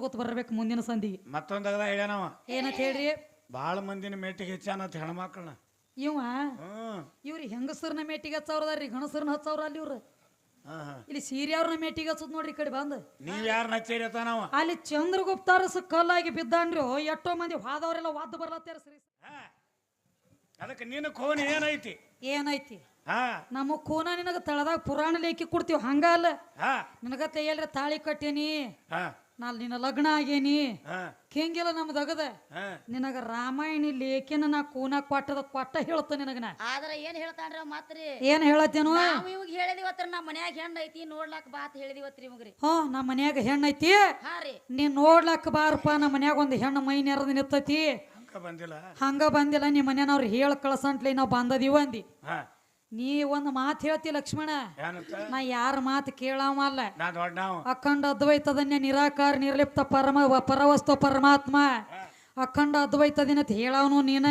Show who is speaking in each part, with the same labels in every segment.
Speaker 1: ಗೊತ್ತ ಬರ್ಬೇಕು ಮುಂದಿನ ಸಂದಿಗೆ.
Speaker 2: ಮತ್ತೊಂದಗದ ಹೇಳ್ಯಾನವ
Speaker 1: ಏನಂತ ಹೇಳ್ರಿ?
Speaker 2: ಭಾಳ ಮಂದಿನ ಮೇಟಿಗೆ ಹೆಚ್ಚಾನತ್ ಹೆಣ್ಮಕ್ಳನ್ನ.
Speaker 1: ಇವ?
Speaker 2: ಹ್ಮ್
Speaker 1: ಇವ್ರಿ ಹೆಂಗಸರ್ನ ಮೇಟಿಗೆ ಹಚ್ಚವ್ರದಾರ್ರಿ ಗಣಸರ್ನ ಹಚ್ಚವ್ರ ಅಲ್ಲಿ ಇವ್ರು?
Speaker 2: ಹಾ ಹಾ.
Speaker 1: ಇಲ್ಲಿ ಮೇಟಿಗೆ ಹಚ್ಚದ್ ನೋಡ್ರಿ ಈ ಕಡೆ ಬಂದ್.
Speaker 2: ನೀವ್ ಯಾರ ನಚ್ಚೇರಿ ಅತ್ತಾನವ
Speaker 1: ಅಲ್ಲಿ ಚಂದ್ರಗುಪ್ತಾರಸ ಕಲ್ಲಾಗಿ ಬಿದ್ದಾನ್ರಿ ಎಷ್ಟೋ ಮಂದಿ ಹಾದವ್ರೆಲ್ಲ ವಾದ ಬರ್ಲತ್ತಾರ ಸರಿ.
Speaker 2: ಅದಕ್ಕೆ ನಿನ್ನ ಕೋನ್ ಏನೈತಿ?
Speaker 1: ಏನೈತಿ?
Speaker 2: ಹಾ.
Speaker 1: ನಮ್ಮ ಕೋನ ನಿನಗ ತಳದಾಗ ಪುರಾಣ ಲೇಖಿ ಕೊಡ್ತೀವಿ ಹಂಗ ಅಲ್ಲ?
Speaker 2: ಹಾ.
Speaker 1: ನಿನಗ ತೆಯ್ಯಲ್ರಿ ತಾಳಿ ಕಟ್ಟೇನಿ.
Speaker 2: ಹಾ.
Speaker 1: ನಾಲ್ ನಿನ್ನ ಲಗ್ನ ಆಗೇನಿ. ಹೆಂಗಿಲ್ಲ ನಮ್ದಗದ
Speaker 2: ಹಾ.
Speaker 1: ನಿನಗ ರಾಮಾಯಣಿ ಲೇಖನ ನಾ ಕೂನ ಕೊಟ್ಟದ ಕೊಟ್ಟ ಹೇಳ್ತ ನಿನಗ ನಾ
Speaker 3: ಆದ್ರ ಏನ್ ಹೇಳ್ತಾನ್ರಿ ಮಾತ್ರ ಮಾತ್ರಿ?
Speaker 1: ಏನ್ ಹೇಳತ್ತೇನು?
Speaker 3: ನಾವ್ ಇವಾಗ ಹೇಳಿದಿವತ್ರಿ ನಮ್ಮ ಮನ್ಯಾಗ ಹೆಣ್ಣು ಐತಿ ನೋಡ್ಲಾಕ್ ಬಾತ್ ಹೇಳಿದಿವತ್ರಿ ಮಗ್ರಿ
Speaker 1: ಹ್ಞೂ ನಮ್ಮ ಮನ್ಯಾಗ ಹೆಣ್ಣೈತಿ
Speaker 3: ಐತಿ. ರೀ.
Speaker 1: ನೀ ನೋಡ್ಲಕ್ಕ ಬಾರಪ್ಪ ನಮ್ಮ ಮನ್ಯಾಗ ಒಂದು ಹೆಣ್ಣು ಮೈ ನೆರದ ನಿತ್ತೈತಿ
Speaker 2: ಹಂಗ ಬಂದಿಲ್ಲ.
Speaker 1: ಹಂಗ ಬಂದಿಲ್ಲ ನಿಮ್ಮ ಮನ್ಯಾನವ್ರು ಹೇಳ ಕಳ್ಸಂಟ್ಲಿ ನಾವು ಬಂದದಿವಂದಿ
Speaker 2: ಹಾ.
Speaker 1: ನೀ ಒಂದು ಮಾತು ಹೇಳ್ತಿ ಲಕ್ಷ್ಮಣ.
Speaker 2: ಏನಂತ?
Speaker 1: ನಾ ಯಾರ ಮಾತು ಕೇಳಾವಲ್ಲ ಅಖಂಡ ಅದ್ವೈತದನ್ಯ ನಿರಾಕಾರ ನಿರ್ಲಿಪ್ತ ಪರಮ ಪರವಸ್ತು ಪರಮಾತ್ಮ. ಅಖಂಡ ಅದ್ವೈತದಿನ ಹೇಳವನು ನೀನ.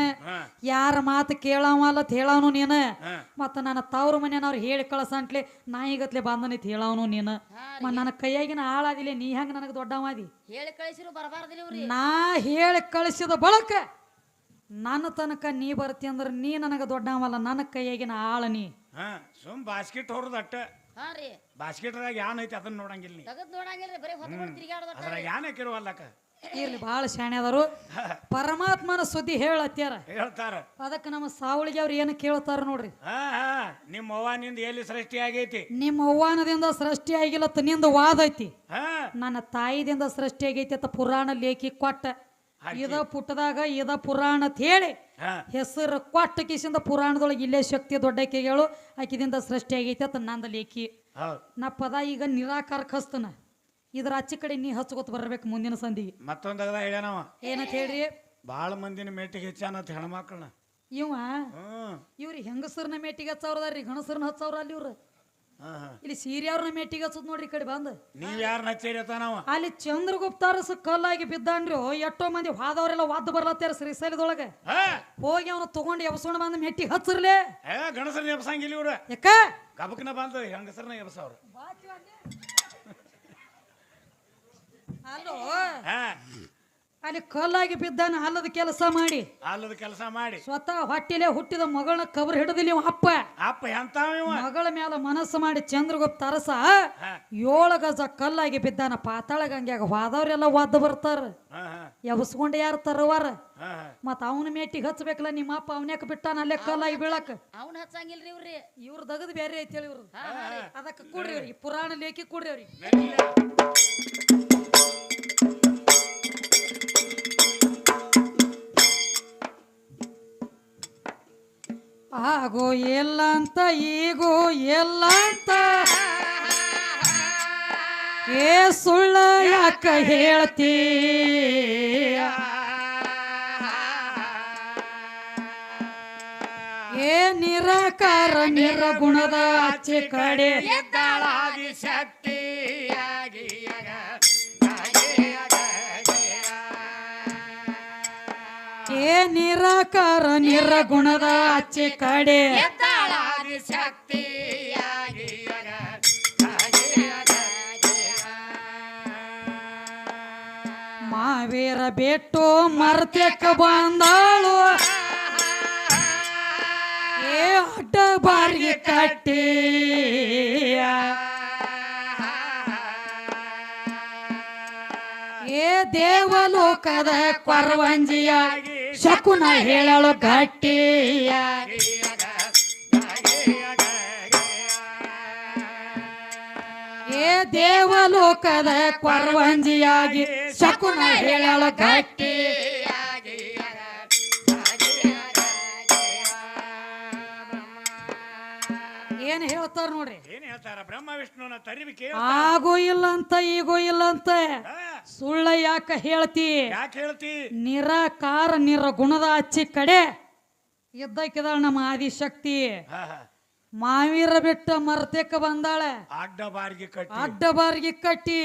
Speaker 1: ಯಾರ ಮಾತು ಕೇಳಾವಲ್ಲ ಹೇಳವನು ನೀನ. ಮತ್ತ ನನ್ನ ತವ್ರ ಮನೆಯವ್ರು ಹೇಳಿ ಕಳ್ಸಂಟ್ಲೆ ನಾ ಈಗತ್ಲೆ ಬಂದನೈತಿ ಹೇಳವನು ನೀನು. ಮತ್ ನನ್ನ ಕೈಯಾಗಿನ ಹಾಳಾದಿಲ್ಲ ನೀ ಹೆಂಗ ನನಗೆ ದೊಡ್ಡವಾದಿ
Speaker 3: ಹೇಳಿ ಕಳಿಸಿರು ಬರಬಾರ್ದಿಲ್ಲ
Speaker 1: ನಾ ಹೇಳಿ ಕಳಿಸಿದ ಬಳಕ ನನ್ನ ತನಕ ನೀ ಬರ್ತಿ ಅಂದ್ರೆ ನೀ ನನಗೆ ದೊಡ್ಡವಲ್ಲ ನನ್ನ ಕೈಯಾಗಿನ ಆಳ ನೀ.
Speaker 2: ಹಾ ಸುಮ್ ಬಾಸ್ಕೆಟ್ ಹೊರದ್ ಅಟ್ಟ.
Speaker 3: ಹಾ ರೀ.
Speaker 2: ಬಾಸ್ಕೆಟ್ದಾಗ ಯಾನ್ ಐತಿ ಅದನ್ನ ನೋಡಂಗಿಲ್ಲ ನೀ.
Speaker 3: ತಗದ್ ನೋಡಂಗಿಲ್ರಿ ಬರೀ ಹೊತ್ಕೊಂಡು ತಿರ್ಗಾಡೋದ
Speaker 2: ಅದ್ರಾಗ ಯಾನ್ ಹಾಕಿರುವಲ್ಲಕ್ಕ
Speaker 1: ಇರ್ಲಿ ಬಹಳ ಶಾಣೆ ಅದಾರು. ಪರಮಾತ್ಮನ ಸುದ್ದಿ ಹೇಳತ್ತಾರ
Speaker 2: ಹೇಳ್ತಾರ.
Speaker 1: ಅದಕ್ಕೆ ನಮ್ಮ ಸಾವಳಿಗೆ ಅವ್ರು ಏನು ಕೇಳ್ತಾರ ನೋಡ್ರಿ.
Speaker 2: ಹಾ ಹಾ ನಿಮ್ಮ ಅವ್ವ ನಿಂದ ಎಲ್ಲಿ ಸೃಷ್ಟಿ ಆಗೈತಿ?
Speaker 1: ನಿಮ್ಮ ಅವ್ವಾನದಿಂದ ಸೃಷ್ಟಿ ಆಗಿಲ್ಲ ನಿಂದ ವಾದ ಐತಿ.
Speaker 2: ಹಾ.
Speaker 1: ನನ್ನ ತಾಯಿದಿಂದ ಸೃಷ್ಟಿ ಆಗೈತಿ ಅಂತ ಪುರಾಣ ಲೇಖಿ ಕೊಟ್ಟ. ಇದ ಪುಟ್ಟದಾಗ ಇದ ಪುರಾಣ ಅಂತ ಹೇಳಿ ಹೆಸರು ಕೊಟ್ಟ ಕಿಸಿಂದ ಪುರಾಣದೊಳಗೆ ಇಲ್ಲೇ ಶಕ್ತಿ ದೊಡ್ಡ ಕೇಳು ಆಕಿದಿಂದ ಸೃಷ್ಟಿ ಆಗೈತೆ ಅಂತ ನಂದ ಲೇಖಿ. ನಾ ಪದ ಈಗ ನಿರಾಕಾರ ಕಸ್ತನ ಇದ್ರ ಅಚ್ಚ ಕಡೆ ನೀ ಹಚ್ಕೋತ ಬರ್ಬೇಕು ಮುಂದಿನ ಸಂದಿಗೆ.
Speaker 2: ಮತ್ತೊಂದ ಹೇಳ್ಯಾನವ
Speaker 1: ಏನಂತ ಹೇಳ್ರಿ?
Speaker 2: ಭಾಳ ಮಂದಿನ ಮೇಟಿಗೆ ಹೆಚ್ಚಾನತ್ ಹೆಣ್ಮಕ್ಳನ್ನ.
Speaker 1: ಇವ? ಇವ್ರಿ ಹೆಂಗಸರ್ನ ಮೇಟಿಗೆ ಹಚ್ಚವ್ರದಾರ್ರಿ? ಗಣಸರ್ನ ಹಚ್ಚವ್ರ ಅಲ್ಲಿ ಇವ್ರು? ಇಲ್ಲಿ ಸೀರೆ ಅವ್ರನ್ನ ಮೆಟ್ಟಿಗೆ ಹಚ್ಚದ್ ನೋಡ್ರಿ ಈ ಕಡೆ ಬಂದ್.
Speaker 2: ನೀವ್ ಯಾರ
Speaker 1: ಅಲ್ಲಿ ಚಂದ್ರಗುಪ್ತಾರಸ ಕಲ್ಲಾಗಿ ಬಿದ್ದಾನ್ರಿ ಎಷ್ಟೋ ಮಂದಿ ಹಾದವರೆಲ್ಲ ವಾದ ಬರ್ಲತ್ತಾರ ಶ್ರೀಶೈಲದೊಳಗೆ. ಹೋಗಿ ಅವನು ತಗೊಂಡು ಎಬ್ಸೋಣ ಬಂದ ಮೆಟ್ಟಿ ಹಚ್ಚರ್ಲೆ
Speaker 2: ಗಣಸರ್ ಗಣಸರ್ನ ಎಬ್ಸಂಗಿಲ್ಲ ಇವ್ರ.
Speaker 1: ಯಾಕ?
Speaker 2: ಗಬಕ್ನ ಬಂದ ಹೆಂಗಸರ್ನ ಎಬ್ಸವ್ರ.
Speaker 1: ಅಲ್ಲೋ
Speaker 2: ಹಾ!
Speaker 1: ಅಲ್ಲಿ ಕಲ್ಲಾಗಿ ಬಿದ್ದಾನ ಅಲ್ಲದ ಕೆಲಸ ಮಾಡಿ.
Speaker 2: ಅಲ್ಲದ ಕೆಲಸ ಮಾಡಿ.
Speaker 1: ಸ್ವತಃ ಹೊಟ್ಟಿಲೆ ಹುಟ್ಟಿದ ಮಗಳನ್ನ ಕಬರ್ ಹಿಡಿದಿಲ್ಲ ಇವ ಅಪ್ಪ.
Speaker 2: ಅಪ್ಪ ಎಂತಾವ ಇವ?
Speaker 1: ಮಗಳ ಮೇಲೆ ಮನಸ್ಸು ಮಾಡಿ ಚಂದ್ರಗುಪ್ತ ಅರಸ ಏಳ ಗಜ ಕಲ್ಲಾಗಿ ಬಿದ್ದಾನ ಪಾತಾಳ ಗಂಗ್ಯಾಗ ಹೋದವ್ರೆಲ್ಲ ಒದ್ದ ಬರ್ತಾರ. ಎಬ್ಸ್ಕೊಂಡು ಯಾರು ತರವಾರ?
Speaker 2: ಮತ್ ಹಾ.
Speaker 1: ಮತ್ತ ಅವನ ಮೇಟಿಗೆ ಹಚ್ಬೇಕಲ್ಲ ನಿಮ್ಮ ಅಪ್ಪ ಅವನ್ಯಾಕ ಬಿಟ್ಟಾನ ಅಲ್ಲೇ ಕಲ್ಲಾಗಿ ಬೀಳಕ್?
Speaker 3: ಅವ್ನ ಹಚ್ಚಂಗಿಲ್ರಿ ಇವ್ರಿ
Speaker 1: ಇವ್ರ ದಗದ್ ಬೇರೆ ಐತಿ ಹೇಳಿ ಇವ್ರು ಅದಕ್ಕೆ ಕೊಡ್ರಿ ಅವ್ರಿಗೆ ಪುರಾಣ ಲೇಖಿ ಕೊಡ್ರಿ ಅವ್ರಿಗೆ. ಆಗೋ ಎಲ್ಲ ಅಂತ ಈಗೋ ಎಲ್ಲ ಅಂತ ಏ ಸುಳ್ಳ ಯಾಕ ಹೇಳ್ತೀ? ಏ ನಿರಾಕಾರ, ನಿರಗುಣದ ಆಚೆ ಕಡೆ.
Speaker 2: ಎದ್ದಾಳಾದಿ
Speaker 1: ಏ ನಿರಾಕಾರ ನಿರಗುಣದ ಆಚೆ ಕಡೆ. ಮಾವೇರ ಬಿಟ್ಟು ಮರ್ತಕ್ಕ ಬಂದಾಳು. ಏ ಅಡ್ಡ ಬಾರಿಗೆ ಕಟ್ಟಿ. ಏ ದೇವಲೋಕದ ಕೊರವಂಜಿಯಾಗಿ ಶಕುನ ಹೇಳಲು ಗಟ್ಟಿಯ ಏ ದೇವಲೋಕದ ಕೊರವಂಜಿಯಾಗಿ ಶಕುನ ಹೇಳಲು ಗಟ್ಟಿ. ಏನ್ ಹೇಳ್ತಾರ ನೋಡ್ರಿ?
Speaker 2: ಏನ್ ಹೇಳ್ತಾರ? ಬ್ರಹ್ಮ ವಿಷ್ಣುನ ತರಿವಿಕೆ
Speaker 1: ಆಗೋ ಇಲ್ಲ ಅಂತ ಈಗೋ ಇಲ್ಲ ಅಂತ ಸುಳ್ಳ ಯಾಕ ಹೇಳ್ತಿ?
Speaker 2: ಯಾಕೆ ಹೇಳ್ತಿ?
Speaker 1: ನಿರಾಕಾರ ನಿರಗುಣದ ಅಚ್ಚಿ ಕಡೆ ಇದ್ದಕ್ಕಿದಾಳ ನಮ್ಮ ಆದಿಶಕ್ತಿ. ಮಾವೀರ ಬಿಟ್ಟ ಮರ್ತೇಕ ಬಂದಾಳೆ.
Speaker 2: ಅಡ್ಡ ಬಾರಿಗೆ ಕಟ್ಟಿ.
Speaker 1: ಅಡ್ಡ ಬಾರಿಗೆ ಕಟ್ಟಿ.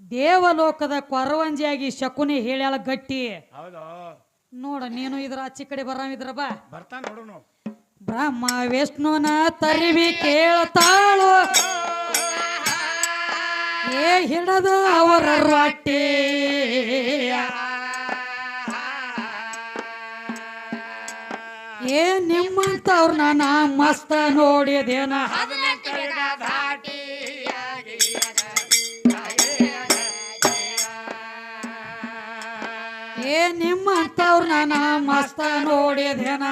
Speaker 1: ದೇವಲೋಕದ ಕೊರವಂಜಿಯಾಗಿ ಶಕುನಿ ಹೇಳ್ಯಾಳ ಗಟ್ಟಿ.
Speaker 2: ಹೌದು.
Speaker 1: ನೋಡ ನೀನು ಇದ್ರ ಅಚ್ಚಿ ಕಡೆ ಬರಾಮಿದ್ರ ಬಾ.
Speaker 2: ಬರ್ತಾನ ನೋಡುನು
Speaker 1: ಬ್ರಹ್ಮ ವಿಷ್ಣುನ ತರಿವಿ ಕೇಳ್ತಾಳು. ಏ ಹಿಡದು ಅವರ ರೊಟ್ಟಿ. ಏ ನಿಮ್ಮಂತವ್ರನ್ನ ನಾ ಮಸ್ತ ನೋಡಿದೇನ. ಏ ನಿಮ್ಮಂತವ್ರನ್ನ ನಾ ಮಸ್ತ ನೋಡಿದೇನ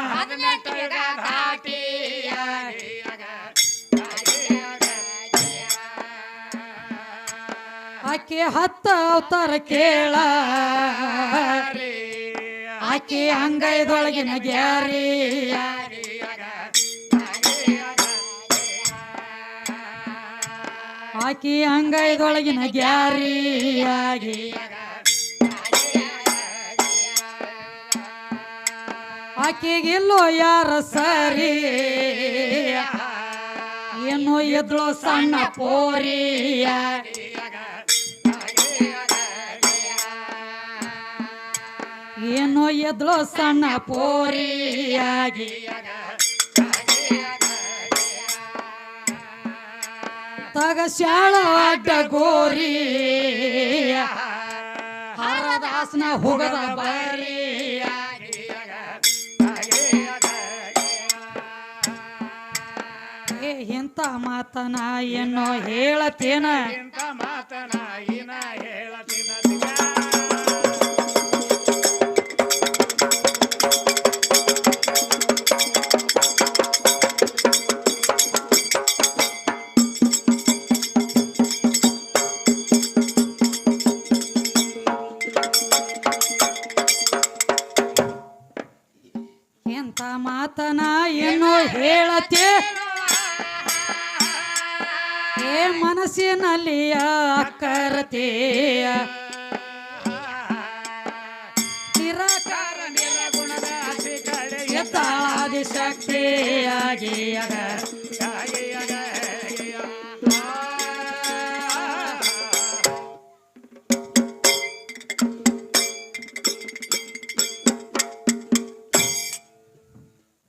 Speaker 1: ಆಕೆ ಹತ್ತ ಅವತಾರ ಕೇಳ. ಆಕೆ ಅಂಗೈದೊಳಗಿನ ಗ್ಯಾರಿ. ಆಕೆ ಅಂಗೈದೊಳಗಿನ ಗ್ಯಾರಿಯಾಗಿ ಆಕೆಗಿಲ್ಲೋ ಯಾರ ಸರಿ? ಏನು ಎದ್ಳು ಸಣ್ಣ ಪೋರಿಯ ಏನು ಎದ್ಳು ಸಣ್ಣ ಪೋರಿಯಾಗಿ ತಗ ಶಾಳ ಅಡ್ಡ ಗೋರಿ. ಹರದಾಸನ ಹೋಗದ ಬರೀ. ಇಂಥ ಮಾತನ ಏನೋ ಹೇಳತೇನ ಅಗ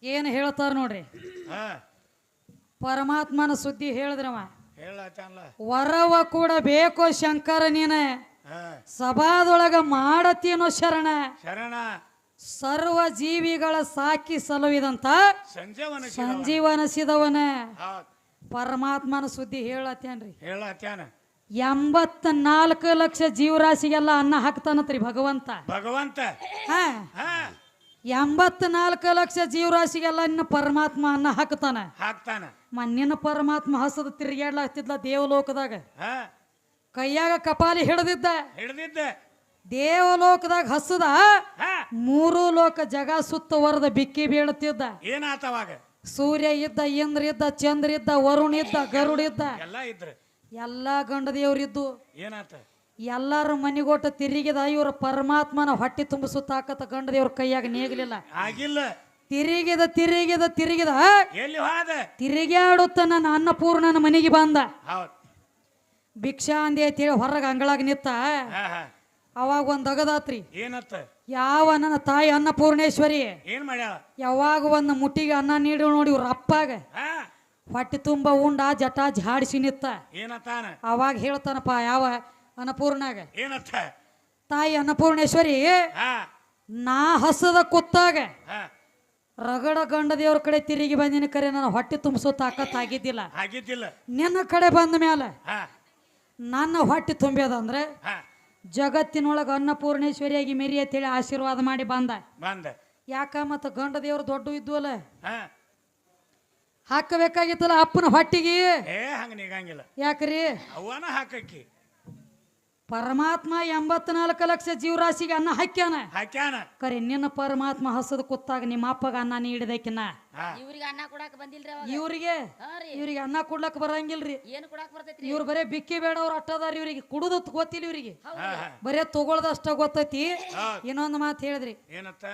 Speaker 1: ಏನು ಹೇಳ್ತಾರ ನೋಡ್ರಿ? ಪರಮಾತ್ಮನ ಸುದ್ದಿ ಹೇಳಿದ್ರವ ವರವ ಕೂಡ ಬೇಕೋ ಶಂಕರ ನೀನ. ಸಭಾದೊಳಗ ಮಾಡತೀನೋ ಶರಣ.
Speaker 2: ಶರಣ.
Speaker 1: ಸರ್ವ ಜೀವಿಗಳ ಸಾಕಿ ಸಲುವಿದಂತ ಸಂಜೀವನಸಿದವನ ಪರಮಾತ್ಮನ ಸುದ್ದಿ ಹೇಳತ್ತೇನ್ರಿ
Speaker 2: ಹೇಳತ್ಯಾನ.
Speaker 1: ಎಂಬತ್ ನಾಲ್ಕು ಲಕ್ಷ ಜೀವರಾಶಿಗೆಲ್ಲ ಅನ್ನ ಹಾಕ್ತಾನತ್ರಿ ಭಗವಂತ.
Speaker 2: ಭಗವಂತ.
Speaker 1: ಎಂಬತ್ ನಾಲ್ಕು ಲಕ್ಷ ಜೀವರಾಶಿಗೆಲ್ಲ ಇನ್ನ ಪರಮಾತ್ಮ ಅನ್ನ ಹಾಕ್ತಾನ.
Speaker 2: ಹಾಕ್ತಾನ.
Speaker 1: ಮಣ್ಣಿನ ಪರಮಾತ್ಮ ಹಸದ ತಿರುಗಾಡ್ಲಾಗ್ತಿದ್ಲ ದೇವಲೋಕದಾಗ.
Speaker 2: ಹಾ.
Speaker 1: ಕೈಯಾಗ ಕಪಾಲಿ ಹಿಡ್ದಿದ್ದ.
Speaker 2: ಹಿಡ್ದಿದ್ದ.
Speaker 1: ದೇವಲೋಕದಾಗ ಹಸದ ಮೂರು ಲೋಕ ಜಗ ಸುತ್ತವರದ ಬಿಕ್ಕಿ ಬೀಳುತ್ತಿದ್ದ.
Speaker 2: ಏನಾತವಾಗ
Speaker 1: ಸೂರ್ಯ ಇದ್ದ ಇಂದ್ರ ಇದ್ದ ಚಂದ್ರ ಇದ್ದ ವರುಣ ಇದ್ದ ಗರುಡ ಇದ್ದ.
Speaker 2: ಎಲ್ಲ ಇದ್ದ
Speaker 1: ಎಲ್ಲಾ ಗಂಡ ದೇವ್ರಿದ್ದು.
Speaker 2: ಏನಾತ?
Speaker 1: ಎಲ್ಲಾರ ಮನೆಗೊಟ್ಟು ತಿರುಗಿದ ಇವ್ರ ಪರಮಾತ್ಮನ ಹೊಟ್ಟೆ ತುಂಬಿಸುತ್ತಾಕತ್ತ ಗಂಡ ದೇವ್ರ ಕೈಯಾಗ ನೇಗಲಿಲ್ಲ.
Speaker 2: ಆಗಿಲ್ಲ.
Speaker 1: ತಿರುಗಿದ ತಿರುಗಿದ ತಿರುಗಿದ ತಿರುಗಾಡುತ್ತ ನನ್ನ ಅನ್ನಪೂರ್ಣನ ಮನೆಗೆ ಬಂದ. ಭಿಕ್ಷಾ ಅಂದೇ ಹೊರಗ ಹೊರಗೆ ಅಂಗಳಾಗ ನಿತ್ತ. ಅವಾಗ ಒಂದ್ ಅಗದಾತ್ರಿ.
Speaker 2: ಏನತ್ತ?
Speaker 1: ಯಾವ ನನ್ನ ತಾಯಿ ಅನ್ನಪೂರ್ಣೇಶ್ವರಿ?
Speaker 2: ಏನ್ ಮಾಡ್ಯಾಳ?
Speaker 1: ಯಾವಾಗ ಒಂದು ಮುಟ್ಟಿಗೆ ಅನ್ನ ನೀಡಿ ನೋಡಿ ಇವ್ರ ಅಪ್ಪಾಗ. ಹೊಟ್ಟೆ ತುಂಬ ಉಂಡ ಜಟ ಜಾಡಿಸಿ ನಿತ್ತ.
Speaker 2: ಏನತ್ತಾನ
Speaker 1: ಅವಾಗ ಹೇಳ್ತಾನಪ್ಪ ಯಾವ ಅನ್ನಪೂರ್ಣಾಗ.
Speaker 2: ಏನತ್ತ?
Speaker 1: ತಾಯಿ ಅನ್ನಪೂರ್ಣೇಶ್ವರಿ ನಾ ಹಸದ ಕುತ್ತಾಗ. ರಗಡ ಗಂಡ ದೇವ್ರ ಕಡೆ ತಿರುಗಿ ಬಂದಿನ ಕರೆ ನನ್ನ ಹೊಟ್ಟೆ ತುಂಬಿಸೋ ತಾಕತ್ ಆಗಿದ್ದಿಲ್ಲ.
Speaker 2: ಆಗಿದ್ದಿಲ್ಲ.
Speaker 1: ನಿನ್ನ ಕಡೆ ಬಂದ ಮೇಲೆ ನನ್ನ ಹೊಟ್ಟೆ ತುಂಬ್ಯದ ಅಂದ್ರೆ
Speaker 2: ಹಾ.
Speaker 1: ಜಗತ್ತಿನೊಳಗೆ ಅನ್ನಪೂರ್ಣೇಶ್ವರಿಯಾಗಿ ಮೆರಿ ಅಂತೇಳಿ ಆಶೀರ್ವಾದ ಮಾಡಿ ಬಂದ.
Speaker 2: ಬಂದ.
Speaker 1: ಯಾಕ ಮತ್ತ ಗಂಡ ದೇವರು ದೊಡ್ಡ ಇದ್ವಲ್ಲ? ಹಾಕಬೇಕಾಗಿತ್ತಲ್ಲ ಅಪ್ಪನ ಹೊಟ್ಟಿಗೆ?
Speaker 2: ಏ ಹಂಗ ನಿಗಂಗಿಲ್ಲ.
Speaker 1: ಯಾಕ್ರಿ?
Speaker 2: ಅವನ ಹಾಕಕ್ಕಿ.
Speaker 1: ಪರಮಾತ್ಮ ಎಂಬತ್ನಾಲ್ಕು ಲಕ್ಷ ಜೀವರಾಶಿಗೆ ಅನ್ನ ಹಾಕ್ಯಾನ?
Speaker 2: ಹಾಕ್ಯಾನ.
Speaker 1: ಕರೆ ನಿನ್ನ ಪರಮಾತ್ಮ ಹಸದ ಕುತ್ತಾಗ ನಿಮ್ಮ ಅಪ್ಪಗ ಅನ್ನ ನೀಡಿದಕಿನ
Speaker 2: ಹಾ.
Speaker 3: ಇವ್ರಿಗೆ ಅನ್ನ ಕೊಡಾಕ ಬಂದಿಲ್ರಿ
Speaker 1: ಇವ್ರಿಗೆ? ಇವ್ರಿಗೆ ಅನ್ನ ಕೊಡ್ಲಕ್ ಬರಂಗಿಲ್ರಿ.
Speaker 3: ಏನ್ ಕೊಡಾಕ ಬರ್ತೈತಿ
Speaker 1: ಇವ್ರು ಬರೇ ಬಿಕ್ಕಿ ಬೇಡ ಅವ್ರ ಅಟ್ಟದಾರ ಇವ್ರಿಗೆ. ಕುಡುದು ಗೊತ್ತಿಲ್ಲ ಇವ್ರಿಗೆ. ಬರೇ ತಗೊಳ್ದಷ್ಟ ಗೊತ್ತೈತಿ. ಇನ್ನೊಂದು ಮಾತು ಹೇಳಿದ್ರಿ
Speaker 2: ಏನತ್ತ?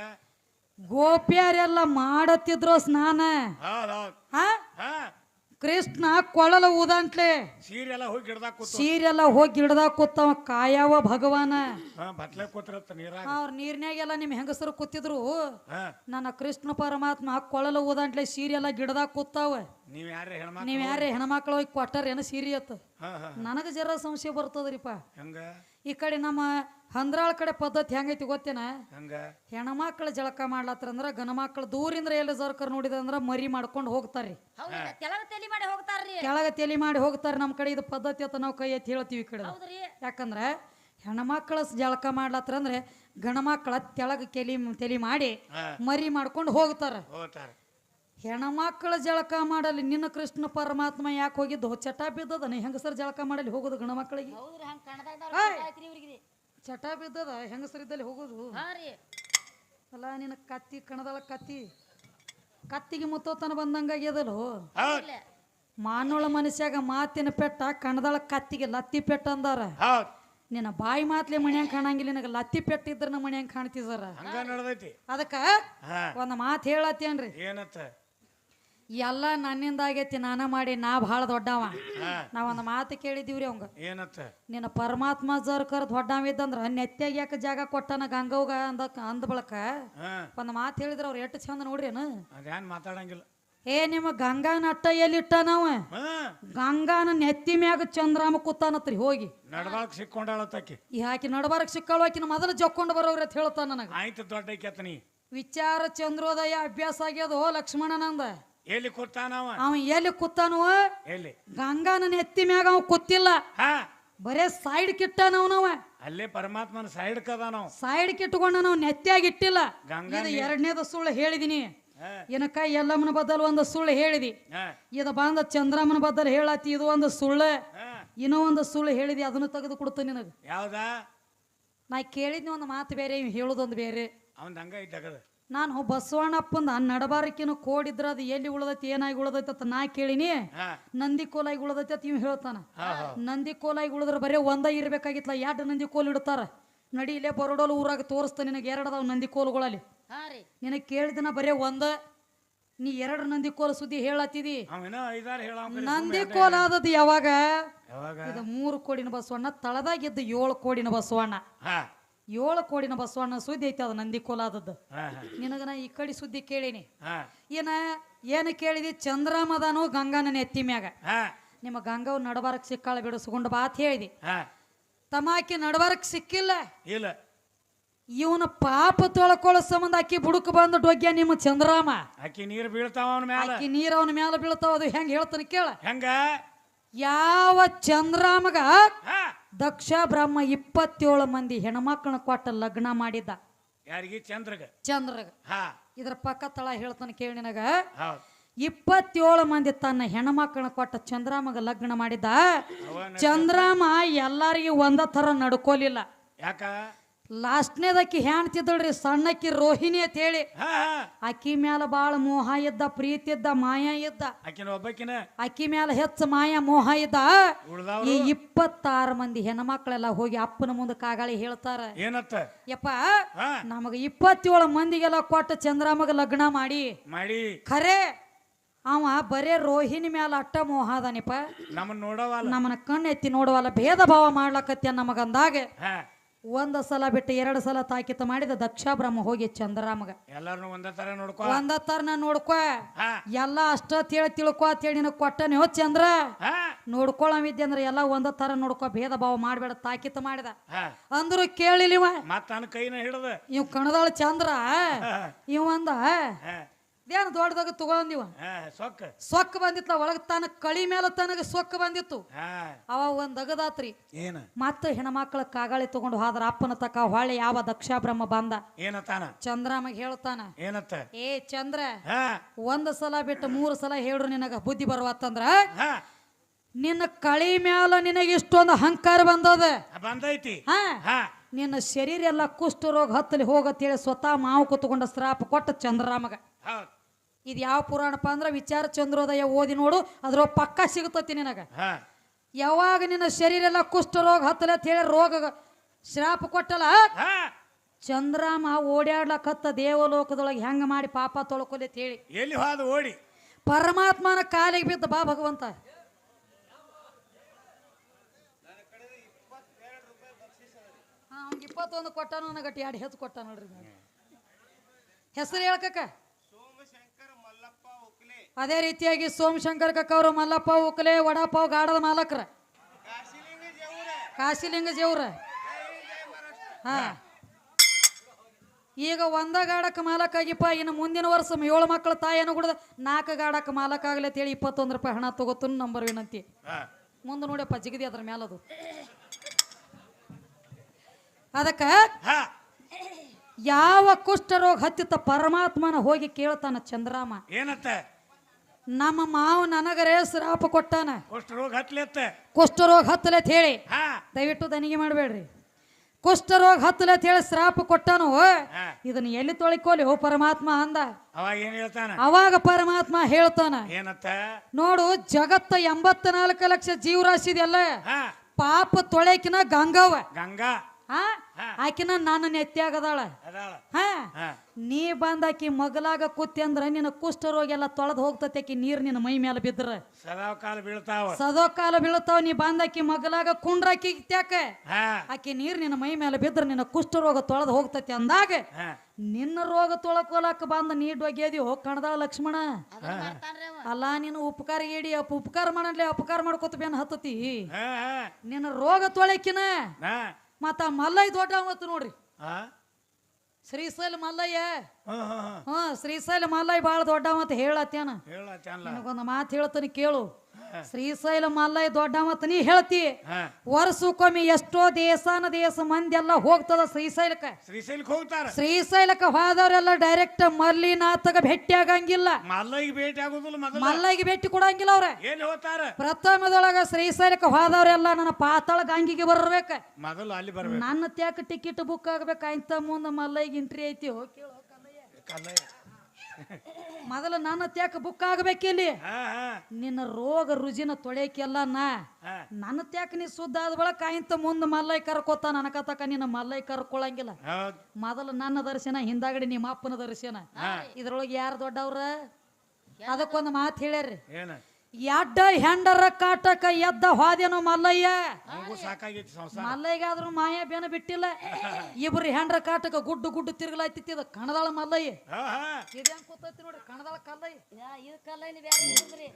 Speaker 1: ಗೋಪ್ಯಾರೆಲ್ಲ ಮಾಡತ್ತಿದ್ರು ಸ್ನಾನ. ಕೃಷ್ಣ ಕೊಳಲ ಊದಂಟ್ಲೆ.
Speaker 2: ಸೀರೆ ಎಲ್ಲ ಹೋಗಿ ಗಿಡದಾಗ ಕೂತು.
Speaker 1: ಸೀರೆಲ್ಲ ಹೋಗಿ ಗಿಡದಾಗ ಕೂತಾವ ಕಾಯವ ಭಗವಾನ.
Speaker 2: ಹಾ ಬತ್ಲೆ ಕೂತಿರತ್ತ ನೀರಾಗ.
Speaker 1: ಅವ್ರ ನೀರ್ನ್ಯಾಗೆಲ್ಲ ನಿಮ್ ಹೆಂಗಸರು ಕೂತಿದ್ರು. ನನ್ನ ಕೃಷ್ಣ ಪರಮಾತ್ಮ ಕೊಳಲ ಊದಂಟ್ಲೆ ಸೀರೆಲ್ಲ ಗಿಡದಾಗ ಕೂತಾವ.
Speaker 2: ನೀವ್ ಯಾರೇ ಹೆಣ್ಮಕ್ಳು?
Speaker 1: ನೀವ್ ಯಾರೇ ಹೆಣ್ಮಕ್ಳು ಹೋಗಿ ಕೊಟ್ಟಾರ ಏನೋ ಸೀರೆ ಅತ್ತ ನನಗ ಜರ ಸಂಶಯ ಬರ್ತದ್ರಿಪ್ಪ.
Speaker 2: ಹಂಗ?
Speaker 1: ಈ ಕಡೆ ನಮ್ಮ ಹಂದ್ರಾಳ ಕಡೆ ಪದ್ಧತಿ ಹೆಂಗೈತಿ ಗೊತ್ತೇನ?
Speaker 2: ಹಂಗ?
Speaker 1: ಹೆಣ್ಮಕ್ಳು ಜಳಕ ಮಾಡ್ಲತ್ತಾರ ಅಂದ್ರ ಗಣಮಕ್ಳು ದೂರಿಂದ ಎಲ್ಲಿ ಜರ್ಕರ್ ನೋಡಿದಂದ್ರ ಮರಿ ಮಾಡ್ಕೊಂಡು ಹೋಗ್ತಾರ್ರಿ.
Speaker 3: ಕೆಳಗ ತಲೆ ತಲಿ ಮಾಡಿ ಹೋಗ್ತಾರ್ರಿ.
Speaker 1: ಕೆಳಗ ತೆಲಿ ಮಾಡಿ ಹೋಗ್ತಾರೆ ನಮ್ಮ ಕಡೆ ಇದು ಪದ್ಧತಿ ಅಂತ ನಾವು ಕೈ ಎತ್ತಿ ಹೇಳ್ತೀವಿ ಈ ಕಡೆ.
Speaker 3: ಯಾಕಂದ್ರ
Speaker 1: ಯಾಕಂದ್ರೆ ಹೆಣ್ಮಕ್ಳ ಜಳಕ ಮಾಡ್ಲತ್ತಾರ ಅಂದ್ರೆ ಗಣಮಕ್ಳ ತೆಳಗ ಕೆಲಿ ತೆಲಿ ಮಾಡಿ ಮರಿ ಮಾಡ್ಕೊಂಡು ಹೋಗ್ತಾರ. ಹೆಣ್ಮಕ್ಳ ಜಳಕ ಮಾಡಲಿ ನಿನ್ನ ಕೃಷ್ಣ ಪರಮಾತ್ಮ ಯಾಕೆ ಹೋಗಿದ್ದು? ಚಟ ಬಿದ್ದದ ನೀ ಹೆಂಗಸರ್ ಜಳಕ ಮಾಡಲಿ ಹೋಗೋದು ಗಣಮಕ್ಳಿಗೆ
Speaker 3: ಮಕ್ಕಳಿಗೆ? ಹಂಗ ಕಣದಾಗ ಆಯ್ತ್ರಿ ಇವ್ರಿಗೆ
Speaker 1: ಚಟ ಬಿದ್ದದ ಹೆಂಗಸರಿದ್ದಲ್ಲಿ ಹೋಗೋದು? ಅಲ್ಲ ನಿನ್ನ ಕತ್ತಿ ಕಣದಳ ಕತ್ತಿ ಕತ್ತಿಗೆ ಮುತ್ತೋತನ ಬಂದಂಗಾಗ್ಯದಲ್ಲೋ. ಮಾನೋಳ ಮನುಷ್ಯಾಗ ಮಾತಿನ ಪೆಟ್ಟ ಕಣದಳ ಕತ್ತಿಗೆ ಲತ್ತಿ ಪೆಟ್ಟ ಅಂದಾರ?
Speaker 2: ಹೌದ್
Speaker 1: ನಿನ್ನ ಬಾಯಿ ಮಾತ್ಲೆ ಮನ್ಯಾಂಗ ಕಾಣಂಗಿಲ್ಲ ನಿನಗೆ ಲತ್ತಿ ಪೆಟ್ಟ ಇದ್ರ ನಮ್ಮ ಮನ್ಯಾಂಗ ಕಾಣ್ತಿದಾರ ಅದಕ್ಕ ಒಂದ್ ಮಾತು ಹೇಳತ್ತೇನ್ರಿ.
Speaker 2: ಏನತ್ತ?
Speaker 1: ಎಲ್ಲ ನನ್ನಿಂದ ಆಗೈತಿ ನಾನ ಮಾಡಿ ನಾ ಬಹಳ ದೊಡ್ಡವ. ನಾವೊಂದು ಮಾತು ಕೇಳಿದೀವ್ರಿ ಅವಂಗ.
Speaker 2: ಏನತ್ತ
Speaker 1: ನಿನ್ನ ಪರಮಾತ್ಮ ಜರ್ಕರ್ ದೊಡ್ಡವ ಇದ್ದಂದ್ರ ನೆತ್ಯಾಗ ಯಾಕ ಜಾಗ ಕೊಟ್ಟನ ಗಂಗವ್ಗ ಅಂದ ಅಂದ ಬಳಕ ಒಂದು ಮಾತು ಹೇಳಿದ್ರ ಅವ್ರು ಎಷ್ಟು ಚಂದ ನೋಡ್ರೇನು
Speaker 2: ಅದೇನ್ ಮಾತಾಡಂಗಿಲ್ಲ.
Speaker 1: ಏ ನಿಮ್ಮ ಗಂಗಾನ ಅಟ್ಟ ಎಲ್ಲಿ ನಾವ
Speaker 2: ಹಾ.
Speaker 1: ಗಂಗಾನ ನೆತ್ತಿ ಮ್ಯಾಗ ಚಂದ್ರಾಮ ಕೂತಾನತ್ರಿ ಹೋಗಿ.
Speaker 2: ನಡಬಾರಕ್ ಸಿಕ್ಕೊಂಡಾಳತ್ತಾಕಿ
Speaker 1: ಈ ಹಾಕಿ ನಡಬಾರಕ್ ಸಿಕ್ಕಳು ಆಕಿನ ಮೊದಲು ಜಕ್ಕೊಂಡು ಬರೋವ್ರಿ ಅಂತ ಹೇಳ್ತಾನ ನನಗ.
Speaker 2: ಆಯ್ತು ದೊಡ್ಡ
Speaker 1: ವಿಚಾರ ಚಂದ್ರೋದಯ ಅಭ್ಯಾಸ ಆಗ್ಯದೋ ಲಕ್ಷ್ಮಣನಂದ.
Speaker 2: ಎಲ್ಲಿ ಕೂತಾನವ
Speaker 1: ಅವ? ಎಲ್ಲಿ ಕೂತಾನವ?
Speaker 2: ಎಲ್ಲಿ?
Speaker 1: ಗಂಗಾನ ನೆತ್ತಿ ಮ್ಯಾಗ ಅವ ಕೂತಿಲ್ಲ.
Speaker 2: ಹಾ.
Speaker 1: ಬರೇ ಸೈಡ್ ಕಿಟ್ಟನವನವ
Speaker 2: ಅಲ್ಲೇ ಪರಮಾತ್ಮನ ಸೈಡ್ ಕದ ನಾವು
Speaker 1: ಸೈಡ್ ಕಿಟ್ಕೊಂಡ ನಾವು ನೆತ್ತಿಯಾಗಿ ಇಟ್ಟಿಲ್ಲ.
Speaker 2: ಗಂಗಾ
Speaker 1: ಇದು ಎರಡನೇದ ಸುಳ್ಳು ಹೇಳಿದಿನಿ. ಏನಕ್ಕ ಎಲ್ಲಮ್ಮನ ಬದಲು ಒಂದು ಸುಳ್ಳು ಹೇಳಿದಿ. ಇದು ಬಂದ ಚಂದ್ರಮ್ಮನ ಬದಲು ಹೇಳತಿ ಇದು ಒಂದು ಸುಳ್ಳು. ಇನ್ನೂ ಒಂದು ಸುಳ್ಳು ಹೇಳಿದಿ ಅದನ್ನು ತೆಗೆದು ಕೊಡ್ತೀನಿ ನಿನಗೆ.
Speaker 2: ಯಾವ್ದಾ?
Speaker 1: ನಾ ಕೇಳಿದ್ನಿ ಒಂದು ಮಾತು ಬೇರೆ ಹೇಳುದೊಂದು ಹೇಳೋದೊಂದು ಬೇರೆ.
Speaker 2: ಅವನ್ ಹಂಗ ಇದ್ದಾಗದ
Speaker 1: ನಾನು ಬಸವಣ್ಣಪ್ಪಂದ ನಡಬಾರಕಿನ ಕೋಡಿದ್ರ ಅದು ಎಲ್ಲಿ ಉಳದೈತಿ ಏನಾಗಿ ಉಳದೈತಿ ಅಂತ ನಾ ಕೇಳಿನಿ.
Speaker 2: ಹಾ.
Speaker 1: ನಂದಿ ಕೋಲಾಗಿ ಉಳದೈತಿ ಅಂತ ಇವ್ ಹೇಳ್ತಾನ. ನಂದಿ ಕೋಲಾಗಿ ಉಳಿದ್ರೆ ಬರೀ ಒಂದ ಇರ್ಬೇಕಾಗಿತ್ತಲ್ಲ ಎರಡು ನಂದಿ ಕೋಲ್ ಇಡ್ತಾರ. ನಡಿ ಇಲ್ಲೇ ಬರೋಡೋಲು ಊರಾಗ ತೋರಿಸ್ತ ನಿನಗೆ ಎರಡು ಅದಾವ ನಂದಿ ಕೋಲುಗಳಲ್ಲಿ ನಿನಗೆ ಕೇಳಿದನ ಬರೇ ಒಂದ ನೀ ಎರಡು ನಂದಿ ಕೋಲ ಸುದ್ದಿ ಹೇಳತ್ತಿದಿ
Speaker 2: ಅವೇನೋ ಐದಾರು ಹೇಳ
Speaker 1: ನಂದಿ ಕೋಲ ಆದದ್ದು ಯಾವಾಗ?
Speaker 2: ಯಾವಾಗ?
Speaker 1: ಇದು ಮೂರು ಕೋಡಿನ ಬಸವಣ್ಣ ತಳದಾಗಿದ್ದು ಏಳು ಕೋಡಿನ ಬಸವಣ್ಣ.
Speaker 2: ಹಾ.
Speaker 1: ಏಳು ಕೋಡಿನ ಬಸವಣ್ಣ ಸುದ್ದಿ ಐತಿ ಅದು ನಂದಿ ಕೋಲ ಆದದ್ದು
Speaker 2: ಹಾ ಹಾ.
Speaker 1: ನಿನಗ ನಾ ಈ ಕಡೆ ಸುದ್ದಿ ಕೇಳಿನಿ. ಏನ ಏನ ಕೇಳಿದಿ? ಚಂದ್ರಮದನು ಗಂಗಾನ ನೆತ್ತಿ ಮ್ಯಾಗ. ನಿಮ್ಮ ಗಂಗಾವ್ ನಡಬಾರಕ್ ಸಿಕ್ಕಾಳ ಬಿಡಿಸ್ಕೊಂಡು ಬಾತ್ ಹೇಳಿದಿ. ತಮಾಕಿ ನಡಬಾರಕ್ ಸಿಕ್ಕಿಲ್ಲ.
Speaker 2: ಇಲ್ಲ.
Speaker 1: ಇವನ ಪಾಪ ತೊಳ್ಕೊಳ್ಳೋ ಸಂಬಂಧ ಅಕ್ಕಿ ಬುಡುಕ್ ಬಂದು ಡೊಗ್ಯ ನಿಮ್ಮ ಚಂದ್ರಾಮ.
Speaker 2: ಅಕ್ಕಿ ನೀರು ಬೀಳ್ತಾವ ಅವನ ಮ್ಯಾಲ.
Speaker 1: ಆಕಿ ನೀರ್ ಅವನ ಮ್ಯಾಲ ಬೀಳ್ತಾವ ಅದು ಹೆಂಗ್ ಹೇಳ್ತಾನೆ ಕೇಳ.
Speaker 2: ಹೆಂಗ?
Speaker 1: ಯಾವ ಚಂದ್ರಾಮಗ ದಕ್ಷ ಬ್ರಹ್ಮ ಇಪ್ಪತ್ತೇಳು ಮಂದಿ ಹೆಣ್ಮಕ್ಳನ್ನ ಕೊಟ್ಟ ಲಗ್ನ ಮಾಡಿದ್ದ?
Speaker 2: ಯಾರಿಗೆ? ಚಂದ್ರಗ.
Speaker 1: ಚಂದ್ರಗ. ಇದ್ರ ಪಕ್ಕ ತಳ ಹೇಳ್ತಾನೆ ಕೇಳಿ ನಿನಗ. ಇಪ್ಪತ್ತೇಳು ಮಂದಿ ತನ್ನ ಹೆಣ್ಮಕ್ಳನ್ನ ಕೊಟ್ಟ ಚಂದ್ರಾಮಗ ಲಗ್ನ ಮಾಡಿದ್ದ? ಚಂದ್ರಾಮ ಎಲ್ಲಾರಿಗೂ ಒಂದ ತರ ನಡ್ಕೋಲಿಲ್ಲ.
Speaker 2: ಯಾಕ?
Speaker 1: ಲಾಸ್ಟ್ನೇದಕ್ಕಿ ಹೆಣ್ತಿದ್ದಳ್ರಿ ಸಣ್ಣಕ್ಕಿ ರೋಹಿಣಿ ಅಂತ ಹೇಳಿ ಅಕ್ಕಿ ಮ್ಯಾಲ ಬಾಳ ಮೋಹ ಇದ್ದ ಪ್ರೀತಿ ಇದ್ದ ಮಾಯ ಇದ್ದ. ಅಕ್ಕಿ ಮ್ಯಾಲ ಹೆಚ್ಚ ಮಾಯ ಮೋಹ ಇದ್ದ. ಈ ಇಪ್ಪತ್ತಾರು ಮಂದಿ ಹೆಣ್ಮಕ್ಳೆಲ್ಲ ಹೋಗಿ ಅಪ್ಪನ ಮುಂದೆ ಕಾಗಾಳಿ ಹೇಳ್ತಾರ.
Speaker 2: ಏನತ್ತ?
Speaker 1: ಯಪ್ಪ ನಮಗ ಇಪ್ಪತ್ತೇಳು ಮಂದಿಗೆಲ್ಲ ಕೊಟ್ಟ ಚಂದ್ರಮಗ ಲಗ್ನ ಮಾಡಿ.
Speaker 2: ಮಾಡಿ.
Speaker 1: ಖರೆ ಅವ ಬರೇ ರೋಹಿಣಿ ಮ್ಯಾಲ ಅಟ್ಟ ಮೋಹ ಅದನಿಪ್ಪ.
Speaker 2: ನಮ್ಮನ್ನ ನೋಡವಲ್ಲ.
Speaker 1: ನಮ್ಮನ್ನ ಕಣ್ಣು ಎತ್ತಿ ನೋಡುವಲ್ಲ ಭೇದ ಭಾವ ಮಾಡ್ಲಕತ್ಯ ನಮಗಂದಾಗ. ಒಂದ ಸಲ ಬಿಟ್ಟು ಎರಡು ಸಲ ತಾಕಿತ ಮಾಡಿದ ದಕ್ಷ ಬ್ರಹ್ಮ ಹೋಗಿ ಚಂದ್ರಾಮಗ
Speaker 2: ಎಲ್ಲಾರನು ಒಂದೇ ತರ ನೋಡ್ಕೊ.
Speaker 1: ಒಂದ ತರ್ನ ನೋಡ್ಕೊ.
Speaker 2: ಹಾ.
Speaker 1: ಎಲ್ಲ ಅಷ್ಟ ತಿಳಿ ತಿಳ್ಕೊ ಅಂತೇಳಿ ನಿನಗೆ ಕೊಟ್ಟನೆ ಹೋ ಚಂದ್ರ.
Speaker 2: ಹಾ.
Speaker 1: ಅಂದ್ರೆ ಎಲ್ಲ ಒಂದ ತರ ನೋಡ್ಕೊ ಭೇದ ಭಾವ ಮಾಡಬೇಡ ತಾಕಿತ ಮಾಡಿದ.
Speaker 2: ಹಾ.
Speaker 1: ಅಂದ್ರು ಕೇಳಿಲಿವ.
Speaker 2: ಮತ್ತ ನನ್ನ ಕೈನ ಹಿಡ್ದ.
Speaker 1: ಇವ್ ಕಣದಾಳ ಚಂದ್ರ ಇವಂದ
Speaker 2: ಹಾ.
Speaker 1: ಇದೇನು ದೊಡ್ಡದಾಗ
Speaker 2: ತಗೊಂಡಿವ ಸೊಕ್ಕ.
Speaker 1: ಸೊಕ್ಕ ಬಂದಿತ್ತ ಒಳಗ ತನ್ನ ಕಳಿ ಮೇಲೆ ತನಗ ಸೊಕ್ಕ ಬಂದಿತ್ತು. ಅವ ಒಂದ್ ಅಗದಾತ್ರಿ.
Speaker 2: ಏನ?
Speaker 1: ಮತ್ತೆ ಹೆಣ್ಮಕ್ಳ ಕಾಗಾಳಿ ತಗೊಂಡು ಹಾದ್ರ ಅಪ್ಪನ ತಕ ಹೊಳ್ಳಿ ಯಾವ ದಕ್ಷ ಬ್ರಹ್ಮ ಬಂದ.
Speaker 2: ಏನತಾನ
Speaker 1: ಚಂದ್ರಾಮಗೆ ಹೇಳ್ತಾನ
Speaker 2: ಏನತ್ತ?
Speaker 1: ಏ ಚಂದ್ರ ಒಂದ್ ಸಲ ಬಿಟ್ಟು ಮೂರು ಸಲ ಹೇಳ್ರು ನಿನಗ ಬುದ್ಧಿ ಬರುವತ್ತಂದ್ರ ನಿನ್ನ ಕಳಿ ಮ್ಯಾಲ ನಿನಗೆ ಇಷ್ಟೊಂದು ಅಹಂಕಾರ ಬಂದದ.
Speaker 2: ಬಂದೈತಿ.
Speaker 1: ನಿನ್ನ ಶರೀರ ಎಲ್ಲ ಕುಷ್ಠ ರೋಗ ಹತ್ತಲಿ ಹೋಗತ್ತೇಳಿ ಸ್ವತಃ ಮಾವು ಕುತ್ಕೊಂಡ ಶ್ರಾಪ ಕೊಟ್ಟ
Speaker 2: ಚಂದ್ರರಾಮಗ
Speaker 1: ಇದು ಯಾವ ಪುರಾಣಪ್ಪ ಅಂದ್ರೆ ವಿಚಾರ ಚಂದ್ರೋದಯ ಓದಿ ನೋಡು ಅದ್ರ ಪಕ್ಕ ಸಿಗುತ್ತತಿ ನಿನಗ. ಯಾವಾಗ ನಿನ್ನ ಶರೀರ ಎಲ್ಲ ಕುಷ್ಠ ರೋಗ ಹತ್ತಲ ಅಂತ ಹೇಳಿ ರೋಗ ಶ್ರಾಪ ಕೊಟ್ಟಲ್ಲ? ಚಂದ್ರಾಮ ಓಡಾಡ್ಲಕತ್ತ ದೇವಲೋಕದೊಳಗೆ ಹೆಂಗ ಮಾಡಿ ಪಾಪ ತೊಳ್ಕೊಲಿ ಅಂತ ಹೇಳಿ.
Speaker 2: ಎಲ್ಲಿ ಹೋದ ಓಡಿ?
Speaker 1: ಪರಮಾತ್ಮನ ಕಾಲಿಗೆ ಬಿದ್ದ ಬಾ ಭಗವಂತ. ಅವ್ನಿಗೆ ಇಪ್ಪತ್ತೊಂದು ಕೊಟ್ಟಾನ ನನಗೆ ಎರಡು ಹೆಚ್ಚು ಕೊಟ್ಟ ನೋಡ್ರಿ ಹೆಸರು ಹೇಳ್ಕಕ್ಕ? ಅದೇ ರೀತಿಯಾಗಿ ಸೋಮಶಂಕರ್ ಕಕ್ಕ ಅವರು ಮಲ್ಲಪ್ಪ ಉಕ್ಲೆ ವಡಾಪಾವ್ ಗಾಡದ ಮಾಲಕ್ರ. ಕಾಶಿಲಿಂಗ ಜೇವ್ರ ಹಾ. ಈಗ ಒಂದ ಗಾಡಕ್ಕೆ ಮಾಲಕ್ ಆಗಿಪ್ಪ ಇನ್ನು ಮುಂದಿನ ವರ್ಷ ಏಳು ಮಕ್ಕಳ ತಾಯಿಯನ್ನು ಕೂಡ ನಾಲ್ಕು ಗಾಡಕ್ಕೆ ಮಾಲಕ್ ಆಗ್ಲಿ ಅಂತೇಳಿ ಇಪ್ಪತ್ತೊಂದು ರೂಪಾಯಿ ಹಣ ತಗೋತು ನಂಬರ್ ವಿನಂತಿ. ಮುಂದೆ ನೋಡಪ್ಪ ಜಿಗದಿ ಅದ್ರ ಮೇಲದು ಅದಕ್ಕ ಯಾವ ಕುಷ್ಠರೋಗ ಹತ್ತಿತ್ತ ಪರಮಾತ್ಮನ ಹೋಗಿ ಕೇಳ್ತಾನ ಚಂದ್ರಾಮ?
Speaker 2: ಏನತ್ತ?
Speaker 1: ನಮ್ಮ ಮಾವ ನನಗರೇ ಶ್ರಾಪ ಕೊಟ್ಟಾನ.
Speaker 2: ಕುಷ್ಠರೋಗ ಹತ್ಲೆತ್ತ
Speaker 1: ಕುಷ್ಠರೋಗ ಹತ್ತಲೆತ್ ಹೇಳಿ. ದಯವಿಟ್ಟು ದನಿಗೆ ಮಾಡಬೇಡ್ರಿ. ಕುಷ್ಠರೋಗ ಹತ್ತಲೆತ್ ಹೇಳಿ ಶ್ರಾಪ ಕೊಟ್ಟಾನು. ಇದನ್ನ ಎಲ್ಲಿ ತೊಳಿಕೋಲಿ? ಓ ಪರಮಾತ್ಮ ಅಂದ.
Speaker 2: ಅವಾಗ ಏನ್ ಹೇಳ್ತಾನ?
Speaker 1: ಅವಾಗ ಪರಮಾತ್ಮ ಹೇಳ್ತಾನ.
Speaker 2: ಏನತ್ತ?
Speaker 1: ನೋಡು ಜಗತ್ತ ಎಂಬತ್ತ ನಾಲ್ಕು ಲಕ್ಷ ಜೀವರಾಶಿ ಇದೆಯಲ್ಲ ಪಾಪ ತೊಳೆಕಿನ ಗಂಗವ
Speaker 2: ಗಂಗಾ.
Speaker 1: ಹಾ? ಆಕಿನ ನಾನು ನೆತ್ತಿಯಾಗದಾಳ
Speaker 2: ಅದಾಳ.
Speaker 1: ಹಾ? ನೀ ಬಂದಾಕಿ ಮಗಲಾಗ ಕೂತಿ ಅಂದ್ರ ನಿನ್ನ ಕುಷ್ಠರೋಗೆಲ್ಲ ತೊಳೆದು ಹೋಗ್ತತಿ ಆಕಿ ನೀರ್ ನಿನ್ನ ಮೈ ಮೇಲೆ ಬಿದ್ರ.
Speaker 2: ಸದಾ ಕಾಲ ಬೀಳ್ತಾವ.
Speaker 1: ಸದೋ ಕಾಲ ಬೀಳ್ತಾವ ನೀ ಬಂದಾಕಿ ಮಗಲಾಗ ಕುಂಡ್ರಾಕಿ ತ್ಯಾಕ
Speaker 2: ಹಾ.
Speaker 1: ಆಕಿ ನೀರ್ ನಿನ್ನ ಮೈ ಮೇಲೆ ಬಿದ್ರ ನಿನ್ನ ಕುಷ್ಠರೋಗ ತೊಳೆದು ಹೋಗ್ತತಿ ಅಂದಾಗ ನಿನ್ನ ರೋಗ ತೊಳಕೋಲಕ್ಕ ಬಂದ ನೀ ಡೊಗ್ಯದಿ ಹೋಗ್ ಕಣದಾಳ ಲಕ್ಷ್ಮಣ. ಅಲ್ಲ ನೀನು ಉಪಕಾರ ಏಡಿ ಅಪ್ಪ ಉಪಕಾರ ಮಾಡಲಿ ಅಪಕಾರ ಮಾಡ್ಕೊತ ಬೇನ್ ಹತ್ತತಿ. ನಿನ್ನ ರೋಗ ತೊಳೆಕಿನ ಮತ್ತ ಮಲ್ಲಯ್ಯ ದೊಡ್ಡ ಅವತ್ತು ನೋಡ್ರಿ? ಶ್ರೀಶೈಲ ಮಲ್ಲಯ್ಯ.
Speaker 2: ಹಾ ಹಾ ಹಾ.
Speaker 1: ಹಾ ಶ್ರೀಶೈಲ ಮಲ್ಲಯ್ಯ ಬಾಳ ದೊಡ್ಡ ಅಂತ ಹೇಳತ್ತೇನ. ನಿನಗೊಂದು ಮಾತು ಹೇಳ್ತಾನೆ ಕೇಳು. ಶ್ರೀಶೈಲ ಮಲ್ಲಯ್ಯ ದೊಡ್ಡ ಮತ್ತ ನೀ ಹೇಳ್ತಿ. ವರ್ಷಕ್ಕೊಮ್ಮೆ ಎಷ್ಟೋ ದೇಶಾನ ದೇಶ ಮಂದಿ ಎಲ್ಲ ಹೋಗ್ತದ ಶ್ರೀಶೈಲಕ
Speaker 2: ಶ್ರೀಶೈಲಕ್ಕೆ ಹೋಗ್ತಾರ.
Speaker 1: ಶ್ರೀಶೈಲಕ್ಕ ಹೋದವರೆಲ್ಲ ಡೈರೆಕ್ಟ್ ಮಲ್ಲಿನಾಥಗ ಭೇಟಿ ಆಗಂಗಿಲ್ಲ.
Speaker 2: ಮಲ್ಲಯ್ಯ ಭೇಟಿ ಆಗುದಿಲ್ಲ
Speaker 1: ಮಲ್ಲಯ್ಯ ಭೇಟಿ ಕೊಡಂಗಿಲ್ಲ ಅವ್ರ.
Speaker 2: ಎಲ್ಲಿ ಹೋಗ್ತಾರ?
Speaker 1: ಪ್ರಥಮದೊಳಗ ಶ್ರೀಶೈಲಕ್ಕೆ ಹೋದವರೆಲ್ಲ ನನ್ನ ಪಾತಾಳ ಗಂಗಿಗೆ ಬರ್ಬೇಕ.
Speaker 2: ಮೊದಲು ಅಲ್ಲಿ ಬರ್ಬೇಕು.
Speaker 1: ನನ್ನ ತ್ಯಾಕ ಟಿಕೆಟ್ ಬುಕ್ ಆಗ್ಬೇಕು? ಅಂತ ಮುಂದೆ ಮಲ್ಲಯ್ಯಗೆ ಎಂಟ್ರಿ ಐತಿ. ಹೋಗಿ ಕಲ್ಲಯ್ಯ. ಮೊದಲು ನನ್ನ ತ್ಯಾಕ ಬುಕ್ ಆಗ್ಬೇಕಿಲ್ಲಿ ನಿನ್ನ ರೋಗ ರುಜಿನ ತೊಳೆಯಕ್ಕೆಲ್ಲ ನಾ. ನನ್ನ ತ್ಯಾಕ ನೀ ಶುದ್ಧ ಆದ ಬಳಕ ಇಂತ ಮುಂದೆ ಮಲ್ಲೈ ಕರ್ಕೋತ ನನಕತಕ ನಿನ್ನ ಮಲ್ಲೈ ಕರ್ಕೊಳಂಗಿಲ್ಲ. ಮೊದಲು ನನ್ನ ದರ್ಶನ ಹಿಂದಾಗಡಿ ನಿಮ್ಮ ಅಪ್ಪನ ದರ್ಶನ. ಇದ್ರೊಳಗೆ ಯಾರು ದೊಡ್ಡವ್ರ? ಅದಕ್ಕೊಂದು ಮಾತು ಹೇಳ್ಯಾರ್ರಿ. ಎಡ್ಡ ಹೆಂಡರ ಕಾಟಕ ಎದ್ದ ಹಾದೇನು ಮಲ್ಲಯ್ಯ?
Speaker 2: ನನಗೂ ಮಾಯಾ ಸಂಸಾರ.
Speaker 1: ಮಲ್ಲಯ್ಯಗಾದ್ರೂ ಬೇನ ಬಿಟ್ಟಿಲ್ಲ? ಇಬ್ರು ಹೆಂಡ್ರ ಕಾಟಕ ಗುಡ್ಡು ಗುಡ್ಡು ತಿರುಗಲಾಯ್ತಿತ್ತು ಇದು ಕಣದಾಳ ಮಲ್ಲಯ್ಯ.
Speaker 2: ಹಾ, ಹಾ.
Speaker 1: ಇದೇನ್ ಕೂತೈತಿ ನೋಡಿ ಕಣದಾಳ ಕಲ್ಲಯ್ಯ.
Speaker 3: ಯಾ, ಇದ್ ಕಲ್ಲ ಇನ್ನು ಇದ್ರಿ.